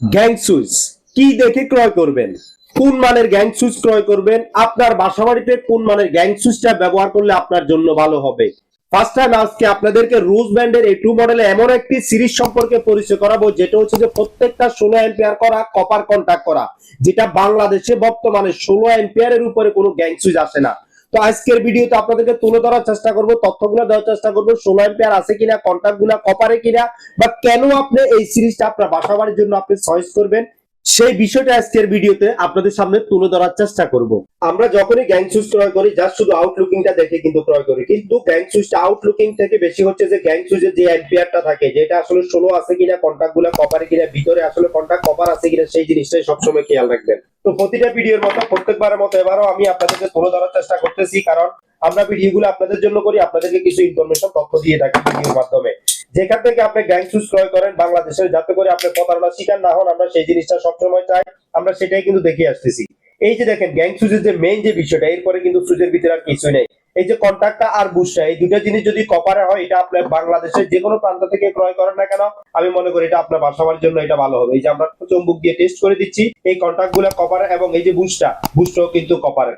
Gang switch কি দেখে ক্রয় করবেন? কোন মানের গ্যাং সুইচ ক্রয় করবেন? আপনার বাসাবাড়িতে কোন মানের গ্যাং সুইচটা ব্যবহার করলে আপনার জন্য ভালো হবে? ফার্স্ট টাইম আজকে আপনাদেরকে রোজ ব্যান্ডের এ টু মডেলে এমন একটি সিরিজ সম্পর্কে পরিচয় করাবো, যেটা হচ্ছে যে প্রত্যেকটা ষোলো এম্পিয়ার করা কপার কন্ট্যাক্ট করা, যেটা বাংলাদেশে বর্তমানে ষোলো এম্পিয়ারের উপরে কোনো গ্যাং সুইচ আসে না। তো আজকের ভিডিওতে আপনাদেরকে তুলে ধরার চেষ্টা করব, তথ্যগুলো দেওয়ার চেষ্টা করব ষোলো এম্পিয়ার আছে কিনা কন্ট্যাক্টগুলা কপারে কিনা, বা কেন আপনি এই সিরিজটা আপনার বাসা বাড়ির জন্য আপনি চয়েস করবেন, সেই বিষয়টা আজকের ভিডিওতে আপনাদের সামনে তুলে ধরার চেষ্টা করব। আমরা যখনই গ্যাং সুইচ ক্রয় করি জাস্ট শুধু আউটলুকিংটা দেখে কিন্তু ক্রয় করি। কিন্তু গ্যাং সুইচটা আউটলুকিং থেকে বেশি হচ্ছে যে গ্যাং সুইচের যে এম্পিয়ারটা থাকে, যেটা আসলে ষোলো আছে কিনা কন্ট্যাক্টগুলা কপারে কিনা, ভিতরে আসলে কন্ট্যাক্ট কপার আছে কিনা, সেই জিনিসটাই সবসময় খেয়াল রাখবেন। তো প্রতিটা ভিডিওর মতো, প্রত্যেকবারের মতো এবারও আমি আপনাদেরকে তুলে ধরার চেষ্টা করতেছি, কারণ আমরা ভিডিওগুলো আপনাদের জন্য করি, আপনাদেরকে কিছু ইনফরমেশন তথ্য দিয়ে থাকি ভিডিওর মাধ্যমে। যেখান থেকে আপনি গ্যাং সুইচ ক্রয় করেন বাংলাদেশের যাতে করে আপনি প্রতারণার শিকার না হন, আমরা সেই জিনিসটা সবসময় চাই, আমরা সেটাই কিন্তু দেখে আসতেছি। এই যে দেখেন গ্যাং সুইচের যে মেইন যে বিষয়টা, এরপরে কিন্তু সুইচের ভিতরে আর কিছুই নেই। এই যে কন্ট্রাক্টটা আর বুস্টটা এই দুটো জিনিস যদি কপারে হয়, এটা আপনার বাংলাদেশের যে কোনো প্রান্ত থেকে ক্রয় করেন না কেন, আমি মনে করি এটা আপনার বাসাবার জন্য এটা ভালো হবে। এই যে আমরা চম্বুক দিয়ে টেস্ট করে দিচ্ছি, এই কন্ট্রাক্টগুলা কপারে এবং এই যে বুসটা বুসটাও কিন্তু কপারে